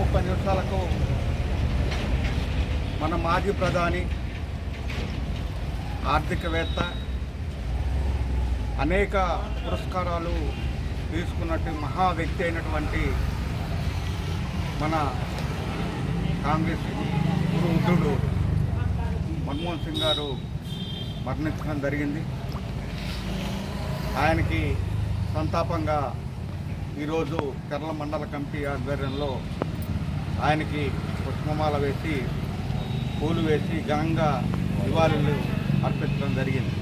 ముప్పై నిమిషాలకు మన మాజీ ప్రధాని ఆర్థికవేత్త అనేక పురస్కారాలు తీసుకున్నట్టు మహా వ్యక్తి అయినటువంటి మన కాంగ్రెస్ వృద్ధుడు మన్మోహన్ సింగ్ గారు మరణించడం జరిగింది. ఆయనకి సంతాపంగా ఈరోజు కేరళ మండల కమిటీ ఆధ్వర్యంలో ఆయనకి పుష్పమాల వేసి పూలు వేసి ఘనంగా నివాళులు అర్పించడం జరిగింది.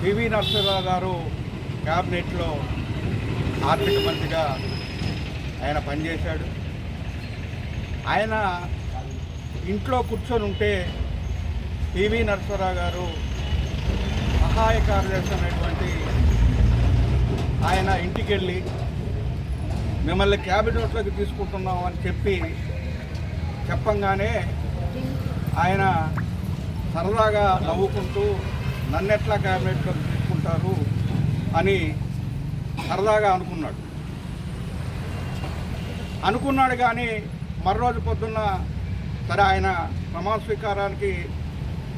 పివి నరసింహరావు గారు క్యాబినెట్లో ఆర్థిక మంత్రిగా ఆయన పనిచేశాడు. ఆయన ఇంట్లో కూర్చొని ఉంటే పివి నరసింహరావు గారు సహాయ కార్యదర్శి అనేటువంటి ఆయన ఇంటికి వెళ్ళి మిమ్మల్ని క్యాబినెట్లోకి తీసుకుంటున్నాం అని చెప్పి చెప్పంగానే ఆయన సరదాగా నవ్వుకుంటూ నన్నెట్లా క్యాబినెట్లోకి తీసుకుంటారు? అని సరదాగా అనుకున్నాడు. అనుకున్నాడు కానీ మరోజు పొద్దున్న సరే ఆయన ప్రమాణ స్వీకారానికి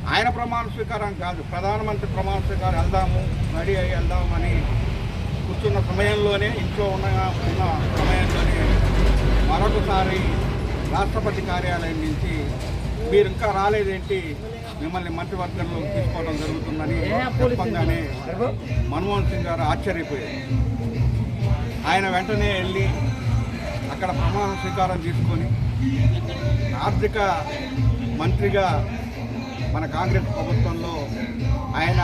ఆయన ప్రమాణ స్వీకారం కాదు ప్రధానమంత్రి ప్రమాణ స్వీకారం వెళ్దాము రెడీ అయ్యి వెళ్దామని కూర్చున్న సమయంలోనే ఇంట్లో ఉన్న మరొకసారి రాష్ట్రపతి కార్యాలయం నుంచి మీరు ఇంకా రాలేదేంటి? మిమ్మల్ని మంత్రివర్గంలో తీసుకోవడం జరుగుతుందని చెప్పంగానే మన్మోహన్ సింగ్ గారు ఆశ్చర్యపోయారు. ఆయన వెంటనే వెళ్ళి అక్కడ ప్రమాణ స్వీకారం తీసుకొని ఆర్థిక మంత్రిగా మన కాంగ్రెస్ ప్రభుత్వంలో ఆయన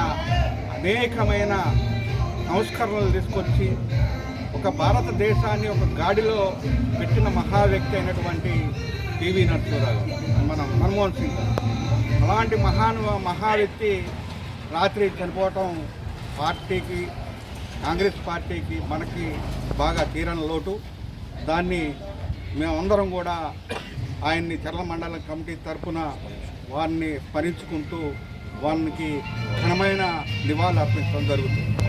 అనేకమైన సంస్కరణలు తీసుకొచ్చి ఒక భారతదేశాన్ని ఒక గాడిలో పెట్టిన మహా వ్యక్తి అయినటువంటి పివి నరసింహరావు మన మన్మోహన్ సింగ్ అలాంటి మహాను మహా వ్యక్తి రాత్రి చనిపోవటం పార్టీకి కాంగ్రెస్ పార్టీకి మనకి బాగా తీరని లోటు. దాన్ని మేమందరం కూడా ఆయన్ని చర్ల మండల కమిటీ తరఫున వారిని స్మరించుకుంటూ వారికి ఘనమైన నివాళులు అర్పించడం జరుగుతుంది.